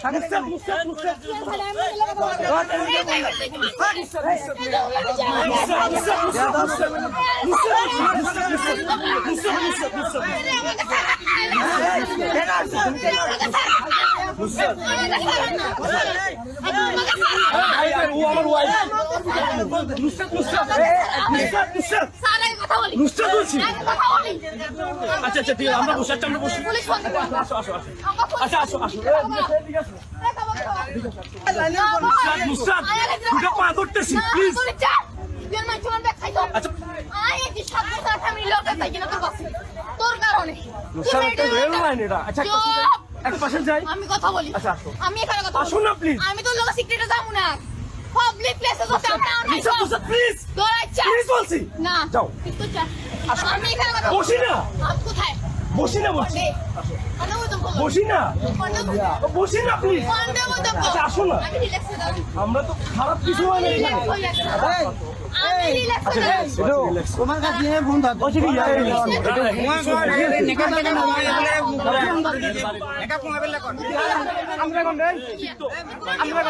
Nusret, Nusret, Nusret, Nusret, Nusret, Nusrat বলছি। আচ্ছা আচ্ছা ঠিক আছে আমরা বসে আছি, আমরা বসে। আসো আসো আসো। আচ্ছা আসো আসো। নুসরাত দুটো পা ধরতেছি প্লিজ আচ্ছা। আচ্ছা আমি কথা বলি। আচ্ছা, আমি এখানে কথা আসো না, please। আমি তোর লোক সিক্রেটে যাব না। পাবলিক প্লেসে তো যাব না আমি নুসরাত নুসরাত প্লিজ তোর ইচ্ছা প্লিজ বলছি না যাও। তুই যা আমি এখানে কথা বসি না আমি কোথায় বসি না বলব বসি না বসি না প্লিজ আচ্ছা, আসো না। আমি আমরা তো খারাপ কিছু হয় না হয়ে আচ্ছা ইয়া, আমরা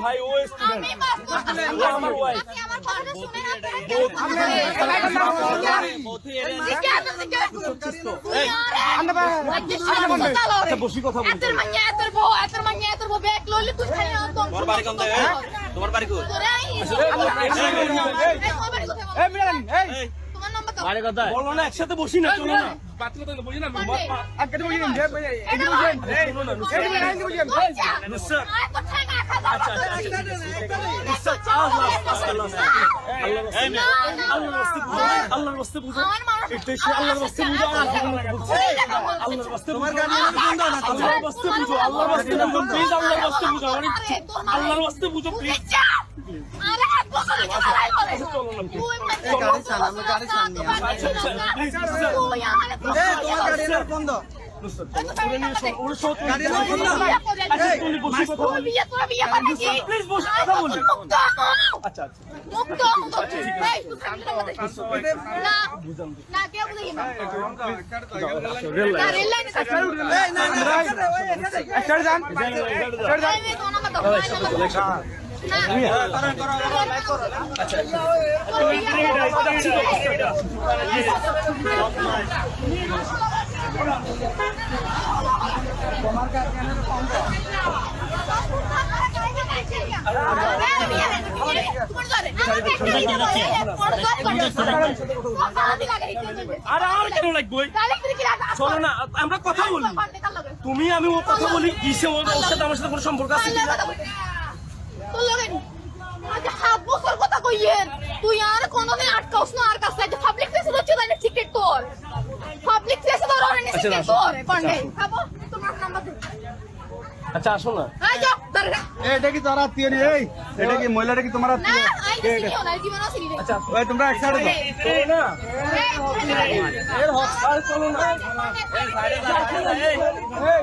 ভাই ও স্টুডেন্ট আমার আচ্ছা তো তোমার বাড়ি তোমার বাড়ি কোথায় বলো না একসাথে বসি না চলো না বসি না আল্লাহর রাস্তে বুঝো এটা সে আল্লাহর রাস্তে বুঝো আল্লাহর রাস্তে তোমার গাড়ি না আল্লাহর রাস্তে বুঝো আল্লাহর রাস্তে বুঝো প্লিজ আল্লাহর রাস্তে বুঝো আল্লাহর রাস্তে বুঝো প্লিজ গাড়ি চালান, গাড়ি চালান তোমার গাড়ি এনে আচ্ছা আচ্ছা আচ্ছা আর আর কেন লাগবে? চলো না, আমরা কথা বলি। তুমি, আমি ও কথা বলি কিসে ওর সাথে আমার সাথে কোনো সম্পর্ক আছে কইয়েন তুই আর কোনদিন আটকাওস না আর কাছে যে পাবলিক প্লেসে তো চলে টিকেট তোর পাবলিক প্লেসে নাম্বার দে আচ্ছা আসো না এটা কি তোর আত্মীয় রে এই এটা কি মহিলাটা কি তোমার আত্মীয় না আচ্ছা ওই তোমরা চলো না এর হক আর চলো না হ্যাঁ